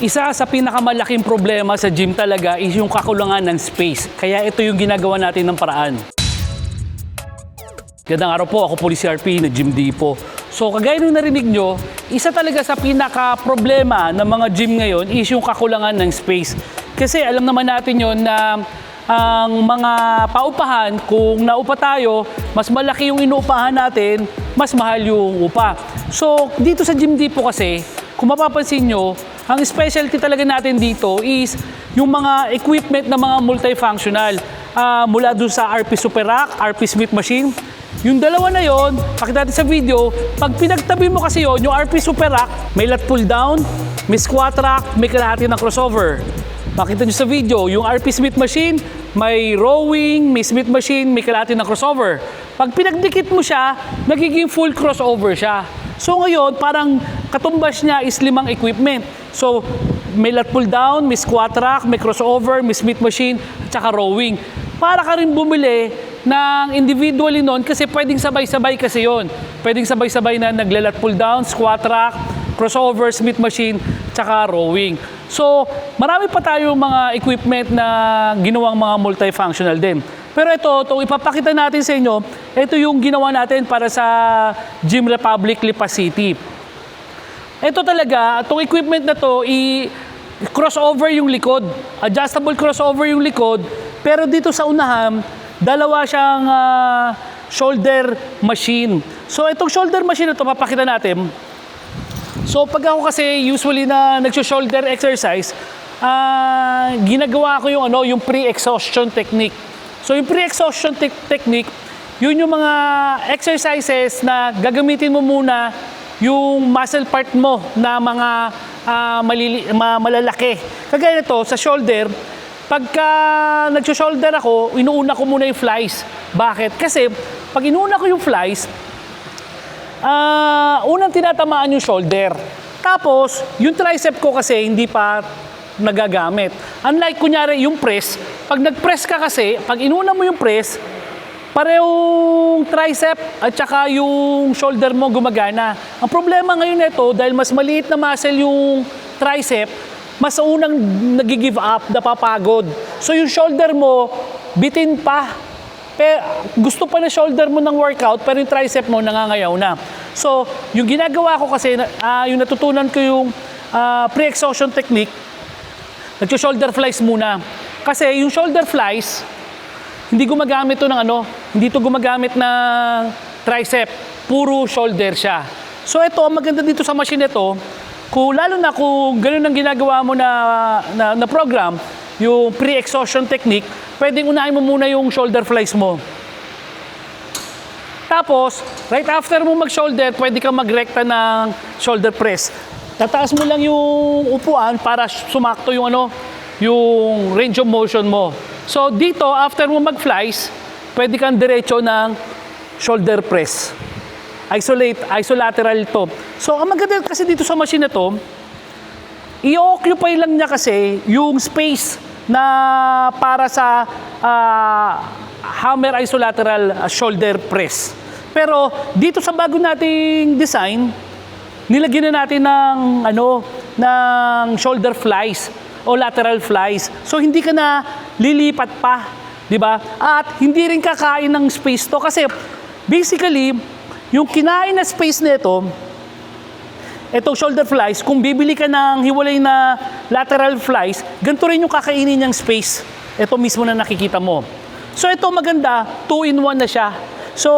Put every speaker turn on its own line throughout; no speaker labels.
Isa sa pinakamalaking problema sa gym talaga is yung kakulangan ng space. Kaya ito yung ginagawa natin ng paraan. Gandang araw po, ako po si CRP na Gym Depot. So kagaya nung narinig nyo, isa talaga sa pinaka-problema ng mga gym ngayon is yung kakulangan ng space. Kasi alam naman natin yon na ang mga paupahan, kung naupa tayo, mas malaki yung inuupahan natin, mas mahal yung upa. So dito sa Gym Depot kasi, kung mapapansin nyo, ang specialty talaga natin dito is yung mga equipment na mga multifunctional. Ah, mula dun sa RP Super Rack, RP Smith Machine. Yung dalawa na yon, pakita natin sa video, pag pinagtabi mo kasi yon, yung RP Super Rack, may lat pull down, may squat rack, may kalahati ng crossover. Makita nyo sa video, yung RP Smith Machine, may rowing, may Smith Machine, may kalahati ng crossover. Pag pinagdikit mo siya, nagiging full crossover siya. So ngayon, parang katumbas niya is limang equipment. So, may lat pull down, may squat rack, may crossover, may Smith machine, at saka rowing. Para ka rin bumili ng individually nun kasi pwedeng sabay-sabay kasi yon. Pwedeng sabay-sabay na naglalat pull down, squat rack, crossover, Smith machine, tsaka rowing. So, marami pa tayong mga equipment na ginawang mga multifunctional din. Pero ito, itong ipapakita natin sa inyo, ito yung ginawa natin para sa Gym Republic Lipa City. Ito talaga, itong equipment na to, i crossover yung likod. Adjustable crossover yung likod. Pero dito sa unahan, dalawa siyang ah, shoulder machine. So itong shoulder machine na to, papakita natin. So pag ako kasi usually na nagso-shoulder exercise, ah, ginagawa ko yung ano, yung pre-exhaustion technique. So yung pre-exhaustion tec- technique, yun yung mga exercises na gagamitin mo muna yung muscle part mo na mga ah, malili, ma- malalaki. Kagaya nito sa shoulder, pagka nagso-shoulder ako, inuuna ko muna yung flies. Bakit? Kasi pag inuuna ko yung flies, Ah, unang tinatamaan yung shoulder. Tapos, yung tricep ko kasi hindi pa nagagamit. Unlike kunyari yung press, pag nag-press ka kasi, pag inuna mo yung press, parehong tricep at saka yung shoulder mo gumagana. Ang problema ngayon nito, dahil mas maliit na muscle yung tricep, mas unang nag-give up, napapagod. So yung shoulder mo, bitin pa. Pero gusto pa na shoulder mo ng workout, pero yung tricep mo nangangayaw na. So, yung ginagawa ko kasi, ah, yung natutunan ko yung ah, pre-exhaustion technique, nagso-shoulder flies muna. Kasi yung shoulder flies, hindi gumagamit to ng ano, hindi to gumagamit ng tricep, puro shoulder siya. So ito, ang maganda dito sa machine ito, kung lalo na kung ganun ang ginagawa mo na, na, na program, yung pre-exhaustion technique, pwedeng unahin mo muna yung shoulder flies mo. Tapos, right after mo mag-shoulder, pwede kang magrekta ng shoulder press. Tataas mo lang yung upuan para sumakto yung ano, yung range of motion mo. So dito, after mo mag-flies, pwede kang diretso ng shoulder press. Isolate, isolateral to. So ang maganda kasi dito sa machine na to, i-occupy lang niya kasi yung space na para sa ah, hammer isolateral ah, shoulder press. Pero dito sa bago nating design, nilagyan na natin ng ano ng shoulder flies o lateral flies. So hindi ka na lilipat pa, 'di ba? At hindi rin kakain ng space to kasi basically yung kinain na space nito Itong shoulder flies, kung bibili ka ng hiwalay na lateral flies, ganito rin yung kakainin niyang space. Ito mismo na nakikita mo. So ito maganda, 2-in-1 na siya. So,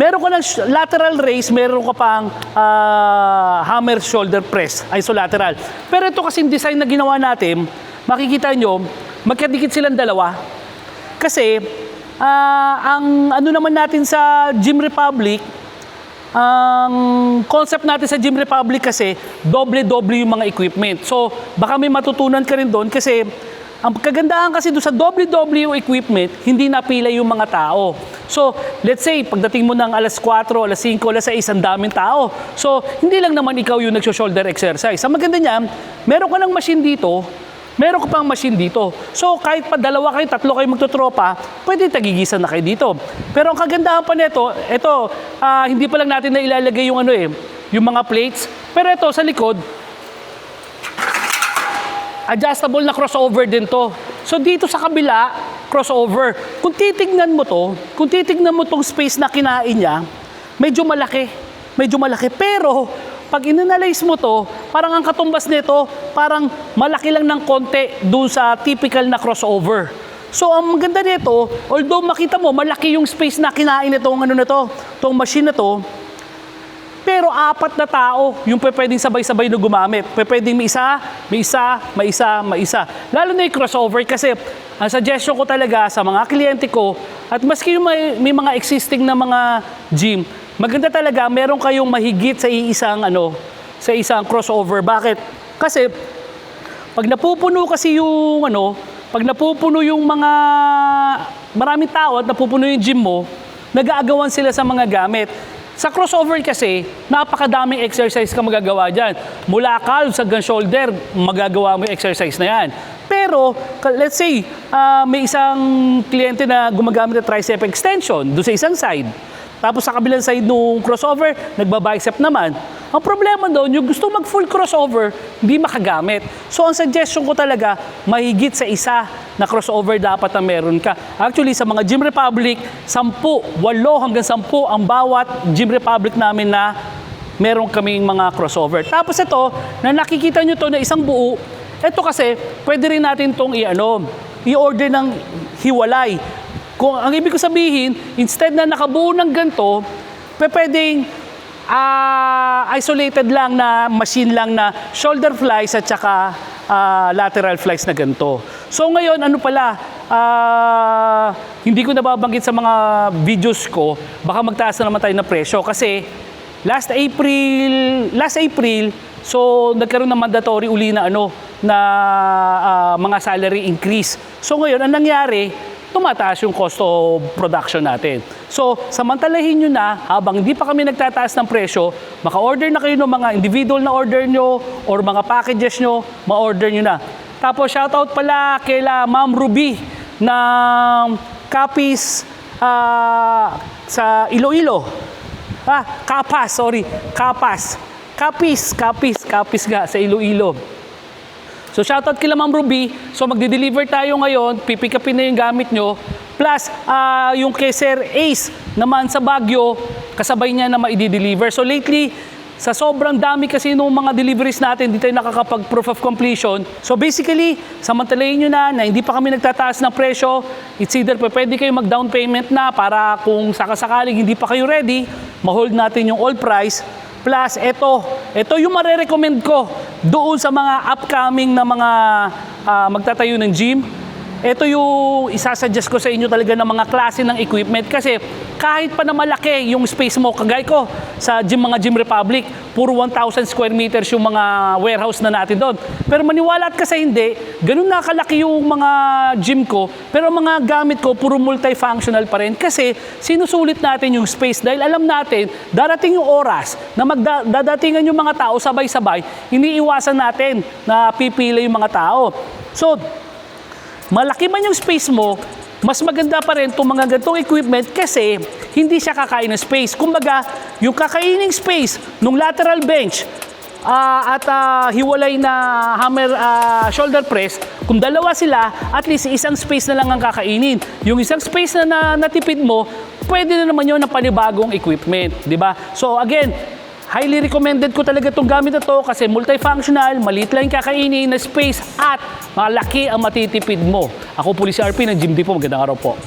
meron ka ng lateral raise, meron ka pang ah, hammer shoulder press, isolateral. Pero ito kasing design na ginawa natin, makikita nyo, magkadikit silang dalawa. Kasi, ah, ang ano naman natin sa Gym Republic, ang concept natin sa Gym Republic kasi, doble-doble yung mga equipment. So, baka may matutunan ka rin doon kasi ang kagandahan kasi doon sa doble-doble yung equipment, hindi napila yung mga tao. So, let's say, pagdating mo ng alas 4, alas 5, alas 6, ang daming tao. So, hindi lang naman ikaw yung nagso-shoulder exercise. Ang maganda niya, meron ka ng machine dito, meron ka pang machine dito. So, kahit pa dalawa kayo, tatlo kayo magtutropa, pwede tagigisan na kayo dito. Pero ang kagandahan pa nito, ito, ah, hindi pa lang natin na ilalagay yung ano eh, yung mga plates. Pero ito, sa likod, adjustable na crossover din to. So dito sa kabila, crossover. Kung titignan mo to, kung titignan mo tong space na kinain niya, medyo malaki. Medyo malaki. Pero, pag inanalyze mo to, parang ang katumbas nito, parang malaki lang ng konti dun sa typical na crossover. So, ang maganda nito, although makita mo, malaki yung space na kinain nitong ano na to, tong machine na to, pero apat na tao yung pwedeng sabay-sabay na gumamit. Pwedeng may isa, may isa, may isa, may isa. Lalo na yung crossover kasi ang suggestion ko talaga sa mga kliyente ko at maski yung may, may mga existing na mga gym, maganda talaga meron kayong mahigit sa isang ano, sa isang crossover. Bakit? Kasi pag napupuno kasi yung ano, pag napupuno yung mga maraming tao at napupuno yung gym mo, nag-aagawan sila sa mga gamit. Sa crossover kasi, napakadaming exercise ka magagawa dyan. Mula calves hanggang shoulder, magagawa mo yung exercise na yan. Pero, let's say, ah, may isang kliyente na gumagamit ng tricep extension doon sa isang side. Tapos sa kabilang side nung crossover, nagbabicep naman. Ang problema doon, yung gusto mag full crossover, hindi makagamit. So ang suggestion ko talaga, mahigit sa isa na crossover dapat na meron ka. Actually, sa mga Gym Republic, 10, 8 hanggang 10 ang bawat Gym Republic namin na meron kaming mga crossover. Tapos ito, na nakikita nyo to na isang buo, ito kasi, pwede rin natin itong i-ano, i-order ng hiwalay. Kung ang ibig ko sabihin, instead na nakabuo ng ganito, pwedeng ah, isolated lang na machine lang na shoulder flies at saka ah, lateral flies na ganito. So ngayon, ano pala, ah, hindi ko nababanggit sa mga videos ko, baka magtaas na naman tayo ng presyo kasi last April, last April, so nagkaroon ng mandatory uli na ano, na ah, mga salary increase. So ngayon, ang nangyari, tumataas yung cost of production natin. So, samantalahin nyo na, habang hindi pa kami nagtataas ng presyo, maka-order na kayo ng mga individual na order nyo or mga packages nyo, ma-order nyo na. Tapos, shoutout pala kila Ma'am Ruby ng Capis ah, sa Iloilo. Ah, Kapas, sorry. Kapas. Kapis, Kapis, Kapis nga sa Iloilo. So shoutout kila Ma'am Ruby. So magde-deliver tayo ngayon, pipick upin na yung gamit nyo. Plus, ah, yung kay Sir Ace naman sa Baguio, kasabay niya na maidi-deliver. So lately, sa sobrang dami kasi nung mga deliveries natin, hindi tayo nakakapag proof of completion. So basically, samantalayin nyo na na hindi pa kami nagtataas ng presyo. It's either pa pwede kayo mag-down payment na para kung sakasakaling hindi pa kayo ready, ma-hold natin yung all price. Plus, ito, ito yung marerecommend ko doon sa mga upcoming na mga ah, magtatayo ng gym. Ito yung isasuggest ko sa inyo talaga ng mga klase ng equipment kasi kahit pa na malaki yung space mo, kagay ko sa gym, mga Gym Republic, puro 1,000 square meters yung mga warehouse na natin doon. Pero maniwala at kasi hindi, ganun na kalaki yung mga gym ko, pero mga gamit ko puro multifunctional pa rin kasi sinusulit natin yung space dahil alam natin, darating yung oras na magdadatingan yung mga tao sabay-sabay, iniiwasan natin na pipila yung mga tao. So, malaki man yung space mo, mas maganda pa rin itong mga ganitong equipment kasi hindi siya kakain ng space. Kumbaga, yung kakaining space nung lateral bench ah, at ah, hiwalay na hammer ah, shoulder press, kung dalawa sila, at least isang space na lang ang kakainin. Yung isang space na, na natipid mo, pwede na naman yun ng panibagong equipment, di ba? So again, Highly recommended ko talaga itong gamit na to kasi multifunctional, maliit lang yung kakainin na space at malaki ang matitipid mo. Ako po si RP ng Gym Depot. Magandang araw po.